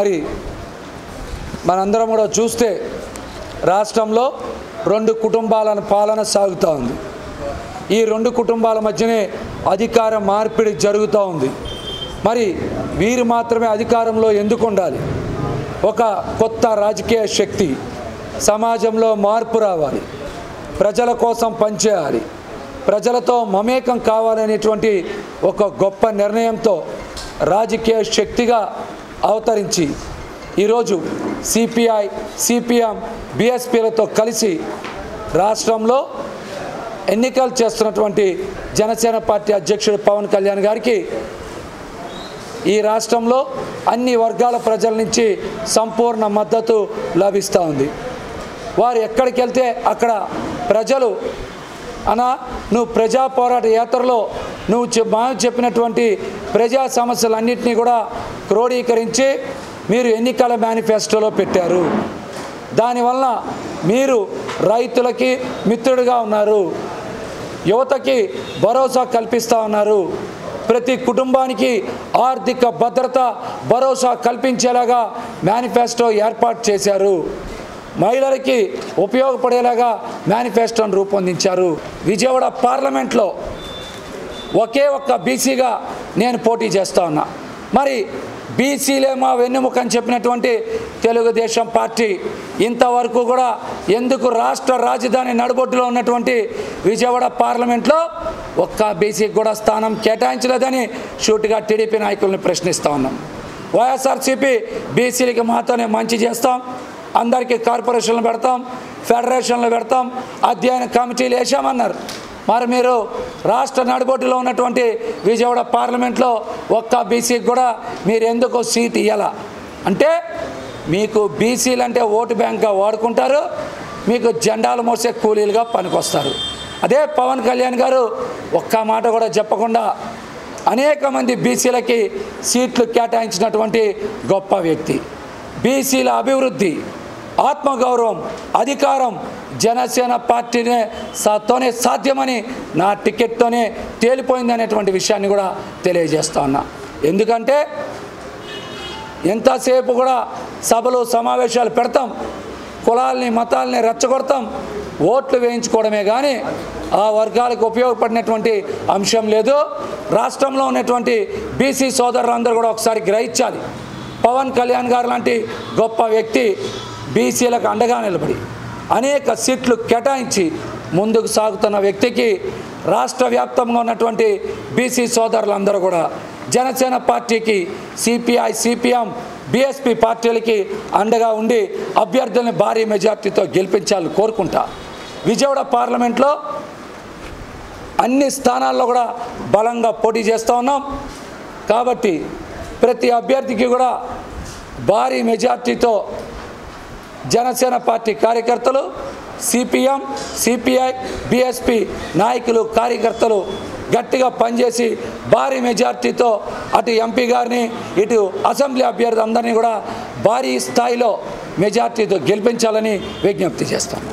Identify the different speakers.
Speaker 1: మరి మనందరం కూడా చూస్తే రాష్ట్రంలో రెండు కుటుంబాల పాలన సాగుతూ ఉంది. ఈ రెండు కుటుంబాల మధ్యనే అధికార మార్పిడి జరుగుతూ ఉంది. మరి వీరు మాత్రమే అధికారంలో ఎందుకు ఉండాలి? ఒక కొత్త రాజకీయ శక్తి సమాజంలో మార్పు రావాలి. ప్రజల కోసం పనిచేయాలి. ప్రజలతో మమేకం కావాలనేటువంటి ఒక గొప్ప నిర్ణయంతో రాజకీయ శక్తిగా అవతరించి ఈరోజు సిపిఐ సిపిఎం బీఎస్పీలతో కలిసి రాష్ట్రంలో ఎన్నికలు చేస్తున్నటువంటి జనసేన పార్టీ అధ్యక్షుడు పవన్ కళ్యాణ్ గారికి ఈ రాష్ట్రంలో అన్ని వర్గాల ప్రజల నుంచి సంపూర్ణ మద్దతు లభిస్తూ ఉంది. వారు ఎక్కడికి వెళ్తే అక్కడ ప్రజలు అనా నువ్వు ప్రజా పోరాట యాత్రలో నువ్వు చె- చెప్పినటువంటి ప్రజా సమస్యలన్నింటినీ కూడా క్రోడీకరించి మీరు ఎన్నికల మేనిఫెస్టోలో పెట్టారు. దానివల్ల మీరు రైతులకి మిత్రుడిగా ఉన్నారు. యువతకి భరోసా కల్పిస్తూ ఉన్నారు. ప్రతి కుటుంబానికి ఆర్థిక భద్రత భరోసా కల్పించేలాగా మేనిఫెస్టో ఏర్పాటు చేశారు. మహిళలకి ఉపయోగపడేలాగా మేనిఫెస్టోను రూపొందించారు. విజయవాడ పార్లమెంట్లో ఒకే ఒక్క బీసీగా నేను పోటీ చేస్తా ఉన్నా. మరి బీసీలే మా వెన్నెముక అని చెప్పినటువంటి తెలుగుదేశం పార్టీ ఇంతవరకు కూడా ఎందుకు రాష్ట్ర రాజధాని నడుబొడ్డులో ఉన్నటువంటి విజయవాడ పార్లమెంట్లో ఒక్క బీసీకి కూడా స్థానం కేటాయించలేదని షూట్గా టీడీపీ నాయకుల్ని ప్రశ్నిస్తూ ఉన్నాం. వైఎస్ఆర్సీపీ బీసీలకి మాతోనే మంచి చేస్తాం. అందరికీ కార్పొరేషన్లు పెడతాం ఫెడరేషన్లు పెడతాం అధ్యయన కమిటీలు వేసామన్నారు మరి మీరు రాష్ట్ర నడిబొడ్డులో ఉన్నటువంటి విజయవాడ పార్లమెంట్లో ఒక్క బీసీకి కూడా మీరు ఎందుకు సీట్ ఇవ్వాల అంటే మీకు బీసీలు అంటే ఓటు బ్యాంక్గా వాడుకుంటారు మీకు జెండాలు మోసే కూలీలుగా పనికొస్తారు. అదే పవన్ కళ్యాణ్ గారు ఒక్క మాట కూడా చెప్పకుండా అనేక మంది బీసీలకి సీట్లు కేటాయించినటువంటి గొప్ప వ్యక్తి. బీసీల అభివృద్ధి ఆత్మగౌరవం అధికారం జనసేన పార్టీనే సాతోనే సాధ్యమని నా టికెట్తోనే తేలిపోయింది అనేటువంటి విషయాన్ని కూడా తెలియజేస్తా ఉన్నా. ఎందుకంటే ఎంతసేపు కూడా సభలు సమావేశాలు పెడతాం కులాల్ని మతాలని రెచ్చగొడతాం ఓట్లు వేయించుకోవడమే కానీ ఆ వర్గాలకు ఉపయోగపడినటువంటి అంశం లేదు. రాష్ట్రంలో ఉన్నటువంటి బీసీ సోదరులందరూ కూడా ఒకసారి గ్రహించాలి. పవన్ కళ్యాణ్ గారు లాంటి గొప్ప వ్యక్తి బీసీలకు అండగా నిలబడి అనేక సీట్లు కేటాయించి ముందుకు సాగుతున్న వ్యక్తికి రాష్ట్ర వ్యాప్తంగా ఉన్నటువంటి బీసీ సోదరులందరూ కూడా జనసేన పార్టీకి సిపిఐ సిపిఎం బీఎస్పీ పార్టీలకి అండగా ఉండి అభ్యర్థుల్ని భారీ మెజార్టీతో గెలిపించాలని కోరుకుంటా. విజయవాడ పార్లమెంట్లో అన్ని స్థానాల్లో కూడా బలంగా పోటీ చేస్తూ ఉన్నాం. కాబట్టి ప్రతి అభ్యర్థికి కూడా భారీ మెజార్టీతో జనసేన పార్టీ కార్యకర్తలు సిపిఎం సిపిఐ బిఎస్పి నాయకులు కార్యకర్తలు గట్టిగా పనిచేసి భారీ మెజార్టీతో అటు ఎంపీ గారిని ఇటు అసెంబ్లీ అభ్యర్థి అందరినీ కూడా భారీ స్థాయిలో మెజార్టీతో గెలిపించాలని విజ్ఞప్తి చేస్తాను